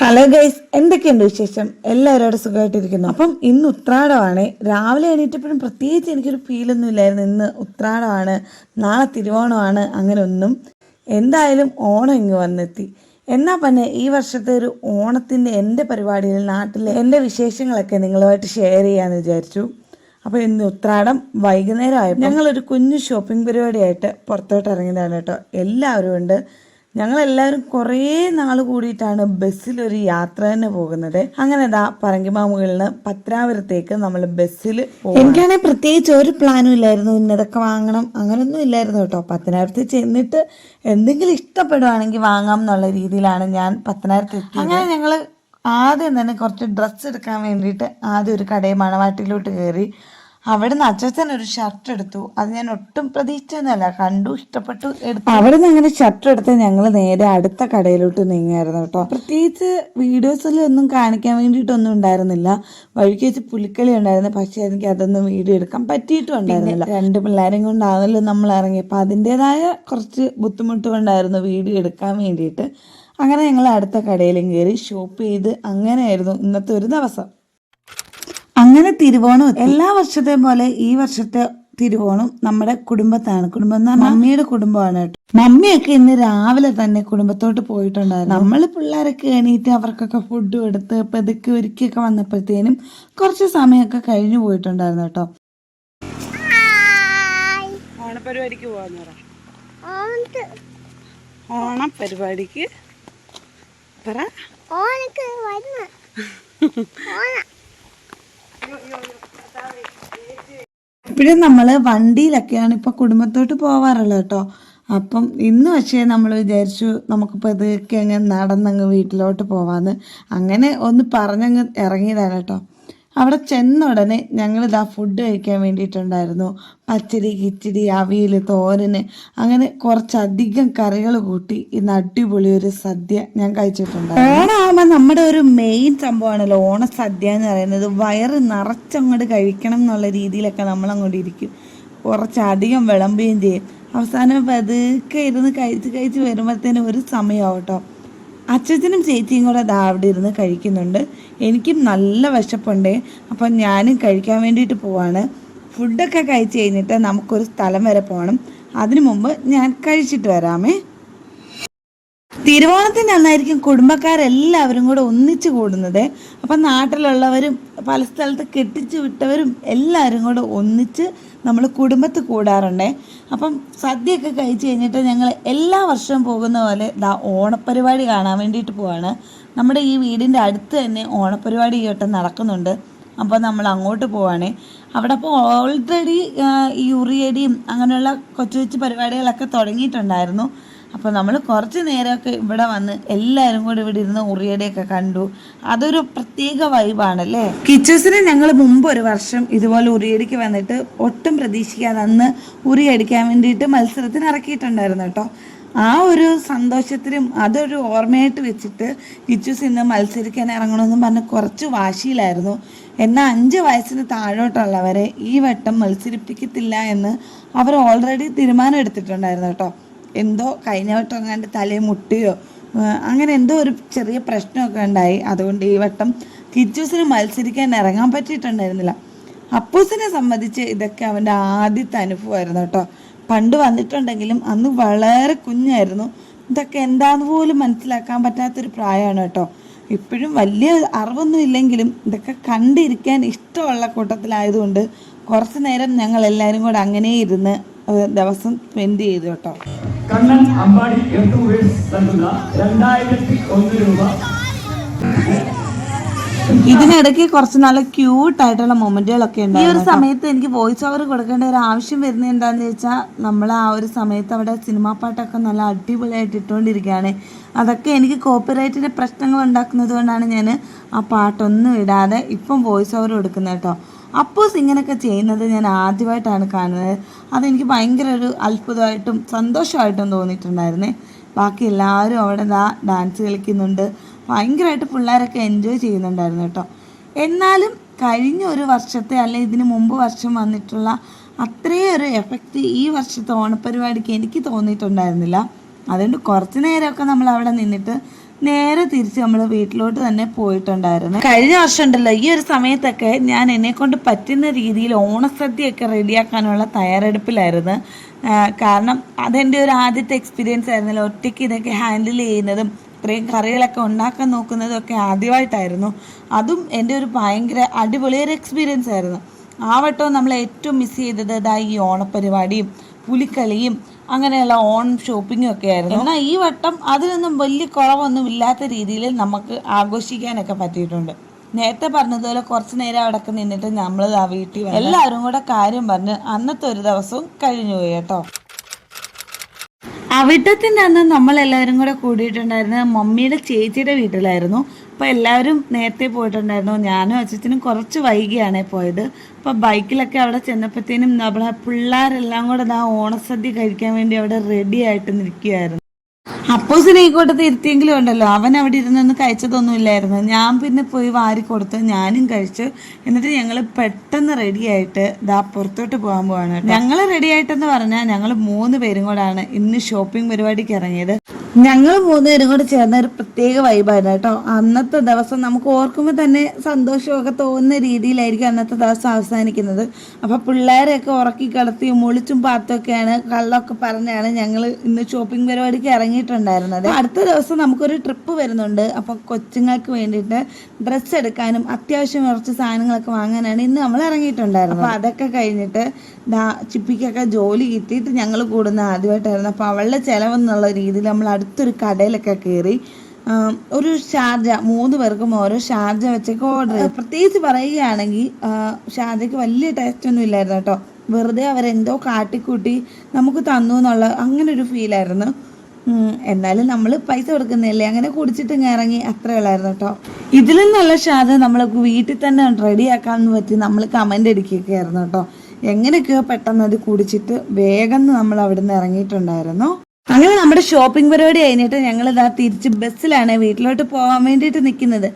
Hello guys എന്തൊക്കെയുണ്ട് വിശേഷം? എല്ലാവരോടും സുഖമായിട്ടിരിക്കുന്നു. അപ്പം ഇന്ന് ഉത്രാടമാണ്. രാവിലെ എണീറ്റപ്പോഴും പ്രത്യേകിച്ച് എനിക്കൊരു ഫീലൊന്നും ഇല്ലായിരുന്നു. ഇന്ന് ഉത്രാടമാണ്. നാളെ തിരുവോണമാണ്. അങ്ങനെ ഒന്നും എന്തായാലും ഓണം ഇങ്ങ് വന്നെത്തി. എന്നാൽ പിന്നെ ഈ വർഷത്തെ ഒരു ഓണത്തിന്റെ എന്റെ പരിപാടിയിൽ നാട്ടിലെ എന്റെ വിശേഷങ്ങളൊക്കെ നിങ്ങളുമായിട്ട് ഷെയർ ചെയ്യാമെന്ന് വിചാരിച്ചു. അപ്പോൾ ഇന്ന് ഉത്രാടം വൈകുന്നേരമായപ്പോൾ ഞങ്ങളൊരു കുഞ്ഞു ഷോപ്പിംഗ് പരിപാടിയായിട്ട് പുറത്തോട്ട് ഇറങ്ങിയതാണ് കേട്ടോ. എല്ലാവരും ഉണ്ട്. ഞങ്ങളെല്ലാവരും കുറേ നാൾ കൂടിയിട്ടാണ് ബസ്സിലൊരു യാത്ര തന്നെ പോകുന്നത്. അങ്ങനെ ദാ പറങ്കിമാമുകളിൽ നിന്ന് പത്രാപുരത്തേക്ക് നമ്മൾ ബസ്സിൽ എനിക്കാണെങ്കിൽ പ്രത്യേകിച്ച് ഒരു പ്ലാനും ഇല്ലായിരുന്നു. ഇന്നതൊക്കെ വാങ്ങണം അങ്ങനൊന്നും ഇല്ലായിരുന്നു കേട്ടോ. പത്തനാപുരത്ത് ചെന്നിട്ട് എന്തെങ്കിലും ഇഷ്ടപ്പെടുവാണെങ്കിൽ വാങ്ങാം എന്നുള്ള രീതിയിലാണ് ഞാൻ പത്തനാപുരത്ത് എത്തിയത്. അങ്ങനെ ഞങ്ങൾ ആദ്യം തന്നെ കുറച്ച് ഡ്രസ്സ് എടുക്കാൻ വേണ്ടിയിട്ട് ആദ്യം ഒരു കടയിൽ മണവാട്ടിയിലോട്ട് കയറി അവിടുന്ന് അച്ഛൻ ഒരു ഷർട്ട് എടുത്തു. അത് ഞാൻ ഒട്ടും പ്രതീക്ഷിച്ചൊന്നുമല്ല. കണ്ടു ഇഷ്ടപ്പെട്ടു എടുത്തു. അവിടുന്ന് അങ്ങനെ ഷർട്ട് എടുത്ത് ഞങ്ങൾ നേരെ അടുത്ത കടയിലോട്ട് നീങ്ങിയായിരുന്നു കേട്ടോ. പ്രത്യേകിച്ച് വീഡിയോസിലൊന്നും കാണിക്കാൻ വേണ്ടിയിട്ടൊന്നും ഉണ്ടായിരുന്നില്ല. വഴിക്ക് വെച്ച് പുലിക്കളി ഉണ്ടായിരുന്നു. പക്ഷെ എനിക്ക് അതൊന്നും വീഡിയോ എടുക്കാൻ പറ്റിയിട്ടും ഉണ്ടായിരുന്നില്ല രണ്ട് പിള്ളേരെയും കൊണ്ടാണല്ലോ നമ്മൾ ഇറങ്ങി അപ്പം അതിന്റെതായ കുറച്ച് ബുദ്ധിമുട്ടുകൊണ്ടായിരുന്നു വീഡിയോ എടുക്കാൻ വേണ്ടിയിട്ട്. അങ്ങനെ ഞങ്ങൾ അടുത്ത കടയിലും കയറി ഷോപ്പ് ചെയ്ത് അങ്ങനെയായിരുന്നു ഇന്നത്തെ ഒരു ദിവസം. അങ്ങനെ തിരുവോണം എല്ലാ വർഷത്തെ പോലെ ഈ വർഷത്തെ തിരുവോണം നമ്മുടെ കുടുംബത്താണ്. കുടുംബം എന്ന് പറഞ്ഞാൽ മമ്മിയുടെ കുടുംബമാണ് കേട്ടോ. മമ്മിയൊക്കെ ഇന്ന് രാവിലെ തന്നെ കുടുംബത്തോട്ട് പോയിട്ടുണ്ടായിരുന്നു. നമ്മൾ പിള്ളേരൊക്കെ എണീറ്റ് അവർക്കൊക്കെ ഫുഡ് എടുത്ത് പെതുക്കി ഒരുക്കിയൊക്കെ വന്നപ്പോഴത്തേനും കുറച്ച് സമയമൊക്കെ കഴിഞ്ഞു പോയിട്ടുണ്ടായിരുന്നു കേട്ടോ. ഓണപരിപാടിക്ക് പോവാന്ന് പറ. ഓണം പരിപാടിക്ക് പറ. വരുന്ന. ഇപ്പോഴും നമ്മൾ വണ്ടിയിലൊക്കെയാണ് ഇപ്പോൾ കുടുംബത്തോട്ട് പോവാറുള്ളത് കേട്ടോ. അപ്പം ഇന്ന് പക്ഷേ നമ്മൾ വിചാരിച്ചു നമുക്കിപ്പോൾ ഇതൊക്കെ അങ്ങ് നടന്നങ്ങ് വീട്ടിലോട്ട് പോവാന്ന്. അങ്ങനെ ഒന്ന് പറഞ്ഞങ്ങ് ഇറങ്ങിയതാണ് കേട്ടോ. അവിടെ ചെന്ന ഉടനെ ഞങ്ങൾ ഇതാ ഫുഡ് കഴിക്കാൻ വേണ്ടിയിട്ടുണ്ടായിരുന്നു. പച്ചടി കിച്ചടി അവിയൽ തോരന് അങ്ങനെ കുറച്ചധികം കറികൾ കൂട്ടി ഇന്ന് അടിപൊളി ഒരു സദ്യ ഞാൻ കഴിച്ചിട്ടുണ്ട് ഓണമാകുമ്പോൾ നമ്മുടെ ഒരു മെയിൻ സംഭവമാണല്ലോ ഓണ സദ്യ എന്ന് പറയുന്നത്. വയറ് നിറച്ചങ്ങോട്ട് കഴിക്കണം എന്നുള്ള രീതിയിലൊക്കെ നമ്മളങ്ങോട്ട് ഇരിക്കും. കുറച്ചധികം വിളമ്പുകയും ചെയ്യും. അവസാനം പതുക്കെ ഇരുന്ന് കഴിച്ച് കഴിച്ച് വരുമ്പോഴത്തേനും ഒരു സമയമാവും കേട്ടോ. അച്ഛനും ചേച്ചിയും കൂടെ അവിടെ ഇരുന്ന് കഴിക്കുന്നുണ്ട്. എനിക്കും നല്ല വിശപ്പുണ്ട്. അപ്പം ഞാനും കഴിക്കാൻ വേണ്ടിയിട്ട് പോവാണ്. ഫുഡൊക്കെ കഴിച്ച് കഴിഞ്ഞിട്ട് നമുക്കൊരു സ്ഥലം വരെ പോകണം അതിനു മുമ്പ് ഞാൻ കഴിച്ചിട്ട് വരാമേ. തിരുവോണത്തിന് അന്നായിരിക്കും കുടുംബക്കാരെല്ലാവരും കൂടെ ഒന്നിച്ചു കൂടുന്നത്. അപ്പം നാട്ടിലുള്ളവരും പല സ്ഥലത്ത് കെട്ടിച്ചു വിട്ടവരും എല്ലാവരും കൂടെ ഒന്നിച്ച് നമ്മൾ കുടുംബത്ത് കൂടാറുണ്ടേ. അപ്പം സദ്യയൊക്കെ കഴിച്ച് കഴിഞ്ഞിട്ട് ഞങ്ങൾ എല്ലാ വർഷവും പോകുന്ന പോലെ ദാ ഓണപ്പരിപാടി കാണാൻ വേണ്ടിയിട്ട് പോവാണ്. നമ്മുടെ ഈ വീടിന്റെ അടുത്ത് തന്നെ ഓണപ്പരിപാടി ഈ നടക്കുന്നുണ്ട്. അപ്പോൾ നമ്മൾ അങ്ങോട്ട് പോവാണ്. അവിടെ അപ്പോൾ ഓൾറെഡി ഈ ഉറിയടിയും അങ്ങനെയുള്ള കൊച്ചു കൊച്ചു പരിപാടികളൊക്കെ തുടങ്ങിയിട്ടുണ്ടായിരുന്നു. അപ്പോൾ നമ്മൾ കുറച്ച് നേരമൊക്കെ ഇവിടെ വന്ന് എല്ലാവരും കൂടി ഇവിടെ ഇരുന്ന് ഉറിയടെയൊക്കെ കണ്ടു. അതൊരു പ്രത്യേക വൈബാണല്ലേ? കിച്ചസിന് ഞങ്ങൾ മുമ്പ് ഒരു വർഷം ഇതുപോലെ ഉറിയടിക്ക് വന്നിട്ട് ഒട്ടും പ്രതീക്ഷിക്കാതെ അന്ന് ഉറിയടിക്കാൻ വേണ്ടിയിട്ട് മത്സരത്തിന് ഇറക്കിയിട്ടുണ്ടായിരുന്നു കേട്ടോ. ആ ഒരു സന്തോഷത്തിലും അതൊരു ഓർമ്മയായിട്ട് വെച്ചിട്ട് കിച്ചൂസ് ഇന്ന് മത്സരിക്കാൻ ഇറങ്ങണമെന്ന് പറഞ്ഞ് കുറച്ച് വാശിയിലായിരുന്നു. എന്നാൽ അഞ്ച് വയസ്സിന് താഴോട്ടുള്ളവരെ ഈ വട്ടം മത്സരിപ്പിക്കത്തില്ല എന്ന് അവർ ഓൾറെഡി തീരുമാനം എടുത്തിട്ടുണ്ടായിരുന്നു കേട്ടോ. എന്തോ കഴിഞ്ഞ വട്ടം എങ്ങാണ്ട് തലയിൽ മുട്ടിയോ അങ്ങനെ എന്തോ ഒരു ചെറിയ പ്രശ്നമൊക്കെ ഉണ്ടായി. അതുകൊണ്ട് ഈ വട്ടം കിച്ചൂസിന് മത്സരിക്കാൻ ഇറങ്ങാൻ പറ്റിയിട്ടുണ്ടായിരുന്നില്ല. അപ്പൂസിനെ സംബന്ധിച്ച് ഇതൊക്കെ അവന്റെ ആദ്യത്തെ അനുഭവമായിരുന്നു കേട്ടോ. പണ്ട് വന്നിട്ടുണ്ടെങ്കിലും അന്ന് വളരെ കുഞ്ഞായിരുന്നു. ഇതൊക്കെ എന്താന്ന് പോലും മനസ്സിലാക്കാൻ പറ്റാത്തൊരു പ്രായമാണ് കേട്ടോ. ഇപ്പോഴും വലിയ അറിവൊന്നും ഇല്ലെങ്കിലും ഇതൊക്കെ കണ്ടിരിക്കാൻ ഇഷ്ടമുള്ള കൂട്ടത്തിലായതുകൊണ്ട് കുറച്ച് നേരം ഞങ്ങൾ എല്ലാവരും കൂടെ അങ്ങനെ ഇരുന്ന് ദിവസം സ്പെൻഡ് ചെയ്തു കേട്ടോ. കണ്ണൻ അമ്പാടി എർത്തുവേഴ്സ് നൽകുന്ന രണ്ടായിരത്തി ഒന്ന് രൂപ. ഇതിനിടയ്ക്ക് കുറച്ച് നല്ല ക്യൂട്ട് ആയിട്ടുള്ള മൊമെന്റുകളൊക്കെ ഉണ്ട് ഈ ഒരു സമയത്ത് എനിക്ക് വോയിസ് ഓവർ കൊടുക്കേണ്ട ഒരു ആവശ്യം വരുന്നത് എന്താണെന്ന് ചോദിച്ചാൽ നമ്മൾ ആ ഒരു സമയത്ത് അവിടെ സിനിമാ പാട്ടൊക്കെ നല്ല അടിപൊളിയായിട്ട് ഇട്ടുകൊണ്ടിരിക്കുകയാണ് അതൊക്കെ എനിക്ക് കോപ്പിറൈറ്റിന്റെ പ്രശ്നങ്ങൾ ഉണ്ടാക്കുന്നത് കൊണ്ടാണ് ഞാൻ ആ പാട്ടൊന്നും ഇടാതെ ഇപ്പം വോയിസ് ഓവർ കൊടുക്കുന്നത് കേട്ടോ. അപ്പോസ് ഇങ്ങനെയൊക്കെ ചെയ്യുന്നത് ഞാൻ ആദ്യമായിട്ടാണ് കാണുന്നത്. അതെനിക്ക് ഭയങ്കര ഒരു അത്ഭുതമായിട്ടും സന്തോഷമായിട്ടും തോന്നിയിട്ടുണ്ടായിരുന്നേ. ബാക്കി എല്ലാവരും അവിടെ ദാ ഡാൻസ് കളിക്കുന്നുണ്ട്. ഭയങ്കരമായിട്ട് പിള്ളേരൊക്കെ എൻജോയ് ചെയ്യുന്നുണ്ടായിരുന്നു കേട്ടോ. എന്നാലും കഴിഞ്ഞ ഒരു വർഷത്തെ അല്ലെ ഇതിന് മുമ്പ് വർഷം വന്നിട്ടുള്ള അത്രയും ഒരു എഫക്റ്റ് ഈ വർഷത്തെ ഓണപ്പരിപാടിക്ക് എനിക്ക് തോന്നിയിട്ടുണ്ടായിരുന്നില്ല. അതുകൊണ്ട് കുറച്ച് നേരമൊക്കെ നമ്മൾ അവിടെ നിന്നിട്ട് നേരെ തിരിച്ച് നമ്മൾ വീട്ടിലോട്ട് തന്നെ പോയിട്ടുണ്ടായിരുന്നു. കഴിഞ്ഞ വർഷം ഉണ്ടല്ലോ ഈ ഒരു സമയത്തൊക്കെ ഞാൻ എന്നെ കൊണ്ട് പറ്റുന്ന രീതിയിൽ ഓണസദ്യയൊക്കെ റെഡിയാക്കാനുള്ള തയ്യാറെടുപ്പിലായിരുന്നു. കാരണം അതെന്റെ ഒരു ആദ്യത്തെ എക്സ്പീരിയൻസ് ആയിരുന്നല്ലോ ഒറ്റയ്ക്ക് ഇതൊക്കെ ഹാൻഡിൽ ചെയ്യുന്നതും ഇത്രയും കറികളൊക്കെ ഉണ്ടാക്കാൻ നോക്കുന്നതും ഒക്കെ ആദ്യമായിട്ടായിരുന്നു. അതും എന്റെ ഒരു ഭയങ്കര അടിപൊളി ഒരു എക്സ്പീരിയൻസ് ആയിരുന്നു. ആ നമ്മൾ ഏറ്റവും മിസ് ചെയ്തത് ഈ ഓണപ്പരിപാടിയും പുലിക്കളിയും അങ്ങനെയുള്ള ഓൺ ഷോപ്പിംഗും ഒക്കെ ആയിരുന്നു. എന്നാൽ ഈ വട്ടം അതിനൊന്നും വലിയ കുറവൊന്നും ഇല്ലാത്ത രീതിയിൽ നമുക്ക് ആഘോഷിക്കാനൊക്കെ പറ്റിയിട്ടുണ്ട്. നേരത്തെ പറഞ്ഞതുപോലെ കുറച്ച് നേരം അവിടെ നിന്നിട്ട് നമ്മൾ ആ വീട്ടിൽ എല്ലാവരും കൂടെ കാര്യം പറഞ്ഞ് അന്നത്തെ ഒരു ദിവസവും കഴിഞ്ഞു പോയി കേട്ടോ. അവിട്ടത്തിന്റെ അന്ന് നമ്മളെല്ലാവരും കൂടെ കൂടിയിട്ടുണ്ടായിരുന്നത് മമ്മിയുടെ ചേച്ചിയുടെ വീട്ടിലായിരുന്നു. അപ്പോൾ എല്ലാവരും നേരത്തെ പോയിട്ടുണ്ടായിരുന്നു. ഞാനും അച്ഛനും കുറച്ച് വൈകിയാണ് പോയത്. അപ്പോൾ ബൈക്കിലൊക്കെ അവിടെ ചെന്നപ്പോഴത്തേനും നമ്മളെ പിള്ളേരെല്ലാം കൂടെ ആ ഓണസദ്യ കഴിക്കാൻ വേണ്ടി അവിടെ റെഡി ആയിട്ട് നിൽക്കുകയായിരുന്നു. അപ്പോസിനെ ഈ കൂട്ടത്തിൽ ഇരുത്തിയെങ്കിലും ഉണ്ടല്ലോ. അവൻ അവിടെ ഇരുന്നൊന്നും കഴിച്ചതൊന്നും ഇല്ലായിരുന്നു. ഞാൻ പിന്നെ പോയി വാരി കൊടുത്ത് ഞാനും കഴിച്ചു. എന്നിട്ട് ഞങ്ങൾ പെട്ടെന്ന് റെഡി ആയിട്ട് ദാ പുറത്തോട്ട് പോകാൻ പോവാണ് ഞങ്ങൾ റെഡി ആയിട്ടെന്ന് പറഞ്ഞാൽ ഞങ്ങൾ മൂന്ന് പേരും കൂടാണ് ഇന്ന് ഷോപ്പിംഗ് പരിപാടിക്ക് ഇറങ്ങിയത്. ഞങ്ങൾ മൂന്നുപേരും കൂടെ ചേർന്ന ഒരു പ്രത്യേക വൈബായിരുന്നു കേട്ടോ. അന്നത്തെ ദിവസം നമുക്ക് ഓർക്കുമ്പോൾ തന്നെ സന്തോഷമൊക്കെ തോന്നുന്ന രീതിയിലായിരിക്കും അന്നത്തെ ദിവസം അവസാനിക്കുന്നത്. അപ്പോൾ പിള്ളേരെയൊക്കെ ഉറക്കി കിടത്തി മുളിച്ചും പാത്തൊക്കെയാണ് കള്ളൊക്കെ പറഞ്ഞാണ് ഞങ്ങൾ ഇന്ന് ഷോപ്പിംഗ് പരിപാടിക്ക് ഇറങ്ങിയിട്ടുണ്ടായിരുന്നത് അടുത്ത ദിവസം നമുക്കൊരു ട്രിപ്പ് വരുന്നുണ്ട്. അപ്പോൾ കൊച്ചുങ്ങൾക്ക് വേണ്ടിയിട്ട് ഡ്രസ്സ് എടുക്കാനും അത്യാവശ്യം കുറച്ച് സാധനങ്ങളൊക്കെ വാങ്ങാനാണ് ഇന്ന് നമ്മൾ ഇറങ്ങിയിട്ടുണ്ടായിരുന്നത്. അപ്പോൾ അതൊക്കെ കഴിഞ്ഞിട്ട് ദാ ചിപ്പിക്കൊക്കെ ജോലി കിട്ടിയിട്ട് ഞങ്ങൾ കൂടുന്ന ആദ്യമായിട്ടായിരുന്നു. അപ്പോൾ അവളുടെ ചിലവെന്നുള്ള രീതിയിൽ നമ്മൾ അടുത്തൊരു കടയിലൊക്കെ കയറി ഒരു ഷാർജ മൂന്ന് പേർക്കും ഓരോ ഷാർജ വെച്ചൊക്കെ ഓർഡർ ചെയ്തു. പ്രത്യേകിച്ച് പറയുകയാണെങ്കിൽ ഷാർജയ്ക്ക് വലിയ ടേസ്റ്റ് ഒന്നും ഇല്ലായിരുന്നു കേട്ടോ. വെറുതെ അവരെന്തോ കാട്ടിക്കൂട്ടി നമുക്ക് തന്നു എന്നുള്ള അങ്ങനെ ഒരു ഫീലായിരുന്നു എന്നാലും നമ്മൾ പൈസ കൊടുക്കുന്നില്ലേ അങ്ങനെ കുടിച്ചിട്ട് ഇറങ്ങി അത്രേ ഉള്ളായിരുന്നു കേട്ടോ. ഇതിലും നല്ല ഷാദ് നമ്മൾ വീട്ടിൽ തന്നെ റെഡിയാക്കാമെന്ന് പറ്റി നമ്മൾ കമന്റ് അടിക്കുകയായിരുന്നു കേട്ടോ. എങ്ങനെയൊക്കെയോ പെട്ടെന്ന് അത് കുടിച്ചിട്ട് വേഗം നമ്മൾ അവിടെ നിന്ന് ഇറങ്ങിയിട്ടുണ്ടായിരുന്നു. അങ്ങനെ നമ്മുടെ ഷോപ്പിംഗ് പരിപാടി കഴിഞ്ഞിട്ട് ഞങ്ങൾ ഇതാ തിരിച്ച് ബസ്സിലാണ് വീട്ടിലോട്ട് പോകാൻ വേണ്ടിയിട്ട് നിൽക്കുന്നത്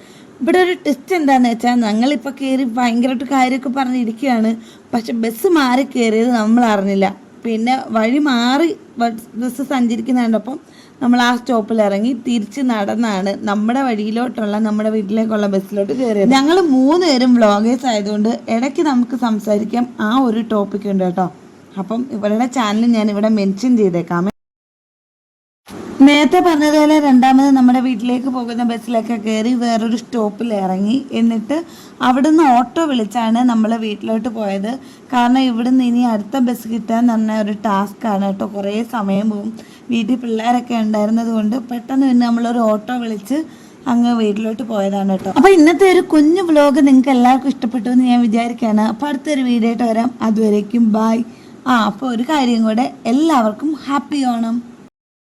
ഇവിടെ ഒരു ടെസ്റ്റ് എന്താന്ന് വെച്ചാൽ ഞങ്ങളിപ്പോൾ കയറി ഭയങ്കരമായിട്ട് കാര്യമൊക്കെ പറഞ്ഞിരിക്കുകയാണ് പക്ഷെ ബസ് മാറി കയറിയത് നമ്മൾ അറിഞ്ഞില്ല. പിന്നെ വഴി മാറി ബസ് സഞ്ചരിക്കുന്നുണ്ട് അപ്പം നമ്മൾ ആ സ്റ്റോപ്പിൽ ഇറങ്ങി തിരിച്ച് നടന്നാണ് നമ്മുടെ വഴിയിലോട്ടുള്ള നമ്മുടെ വീട്ടിലേക്കുള്ള ബസ്സിലോട്ട് കയറിയത്. ഞങ്ങൾ മൂന്ന് പേരും വ്ളോഗേഴ്സ് ആയതുകൊണ്ട് ഇടയ്ക്ക് നമുക്ക് സംസാരിക്കാം ആ ഒരു ടോപ്പിക് ഉണ്ട് കേട്ടോ. അപ്പം ഇവരുടെ ചാനൽ ഞാൻ ഇവിടെ മെൻഷൻ ചെയ്തേക്കാമേ നേരത്തെ പറഞ്ഞതുപോലെ രണ്ടാമത് നമ്മുടെ വീട്ടിലേക്ക് പോകുന്ന ബസ്സിലൊക്കെ കയറി വേറൊരു സ്റ്റോപ്പിൽ ഇറങ്ങി എന്നിട്ട് അവിടുന്ന് ഓട്ടോ വിളിച്ചാണ് നമ്മൾ വീട്ടിലോട്ട് പോയത്. കാരണം ഇവിടുന്ന് ഇനി അടുത്ത ബസ് കിട്ടാൻ തന്നെ ഒരു ടാസ്ക്കാണ് കേട്ടോ. കുറേ സമയം പോകും വീട്ടിൽ പിള്ളേരൊക്കെ ഉണ്ടായിരുന്നത് കൊണ്ട് പെട്ടെന്ന് പിന്നെ നമ്മളൊരു ഓട്ടോ വിളിച്ച് അങ്ങ് വീട്ടിലോട്ട് പോയതാണ് കേട്ടോ. അപ്പോൾ ഇന്നത്തെ ഒരു കുഞ്ഞു വ്ലോഗ് നിങ്ങൾക്ക് എല്ലാവർക്കും ഇഷ്ടപ്പെട്ടു എന്ന് ഞാൻ വിചാരിക്കുകയാണ്. അപ്പോൾ അടുത്തൊരു വീഡിയോ ആയിട്ട് വരാം. അതുവരേക്കും ബായ് ആ അപ്പോൾ ഒരു കാര്യം കൂടെ. എല്ലാവർക്കും ഹാപ്പി ഓണം.